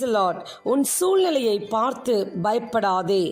Price Lord உன் சூழ்நிலையை பார்த்து பயப்படாதே.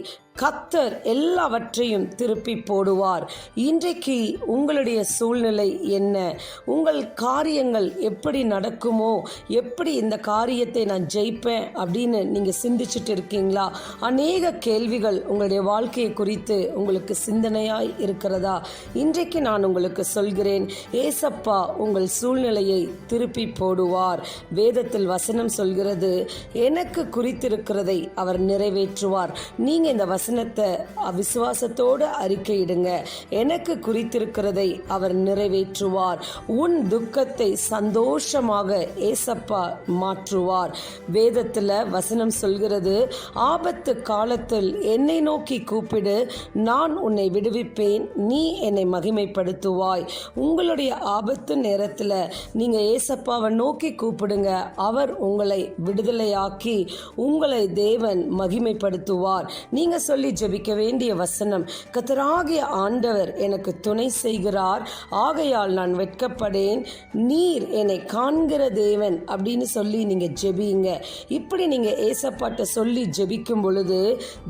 கத்தர் எல்லாவற்றையும் திருப்பி போடுவார். இன்றைக்கு உங்களுடைய சூழ்நிலை என்ன? உங்கள் காரியங்கள் எப்படி நடக்குமோ? எப்படி இந்த காரியத்தை நான் ஜெயிப்பேன் அப்படின்னு நீங்கள் சிந்திச்சுட்டு இருக்கீங்களா? அநேக கேள்விகள் உங்களுடைய வாழ்க்கையை குறித்து உங்களுக்கு சிந்தனையாய் இருக்கிறதா? இன்றைக்கு நான் உங்களுக்கு சொல்கிறேன் ஏசப்பா உங்கள் சூழ்நிலையை திருப்பி போடுவார். வேதத்தில் வசனம் சொல்கிறது எனக்கு குறித்திருக்கிறதை அவர் நிறைவேற்றுவார். நீங்கள் இந்த வசனத்தை அவிசுவாசத்தோடு அறிக்கையிடுங்க. எனக்கு குறித்திருக்கிறதை அவர் நிறைவேற்றுவார். உன் துக்கத்தை சந்தோஷமாக ஏசப்பா மாற்றுவார். வேதத்தில் வசனம் சொல்கிறது ஆபத்து காலத்தில் என்னை நோக்கி கூப்பிடு. நான் உன்னை விடுவிப்பேன். நீ என்னை மகிமைப்படுத்துவாய். உங்களுடைய ஆபத்து நேரத்தில் நீங்கள் ஏசப்பாவை நோக்கி கூப்பிடுங்க. அவர் உங்களை விடுதலையாக்கி உங்களை தேவன் மகிமைப்படுத்துவார். நீங்கள் சொல்லி ஜெபிக்க வேண்டிய வசனம் கத்தராகிய ஆண்டவர் எனக்கு துணை செய்கிறார். ஆகையால் நான் வெட்கப்படேன். நீர் என்னை காண்கிற தேவன். அப்படின்னு சொல்லி நீங்கள் ஜெபியுங்க இப்படி நீங்கள் ஏசப்பாட்ட சொல்லி ஜெபிக்கும் பொழுது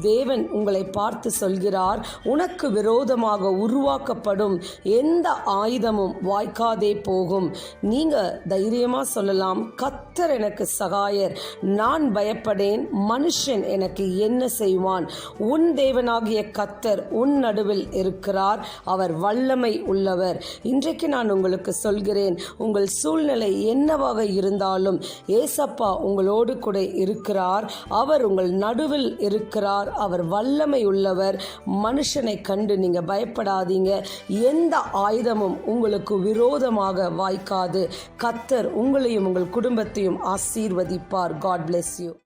தேவன் உங்களை பார்த்து சொல்கிறார். உனக்கு விரோதமாக உருவாக்கப்படும் எந்த ஆயுதமும் வாய்க்காதே போகும். நீங்க தைரியமா சொல்லலாம் கத்தர் எனக்கு சகாயர். நான் பயப்படேன். மனுஷன் எனக்கு என்ன செய்வான்? உன் தேவனாகிய கத்தர் உன் நடுவில் இருக்கிறார். அவர் வல்லமை உள்ளவர். இன்றைக்கு நான் உங்களுக்கு சொல்கிறேன் உங்கள் சூழ்நிலை என்னவாக இருந்தாலும் ஏசப்பா உங்களோடு கூட இருக்கிறார். அவர் உங்கள் நடுவில் இருக்கிறார். அவர் வல்லமை உள்ளவர். மனுஷனை கண்டு நீங்கள் பயப்படாதீங்க. எந்த ஆயுதமும் உங்களுக்கு விரோதமாக வாய்க்காது. கத்தர் உங்களையும் உங்கள் குடும்பத்தையும் ஆசீர்வதிப்பார். God bless you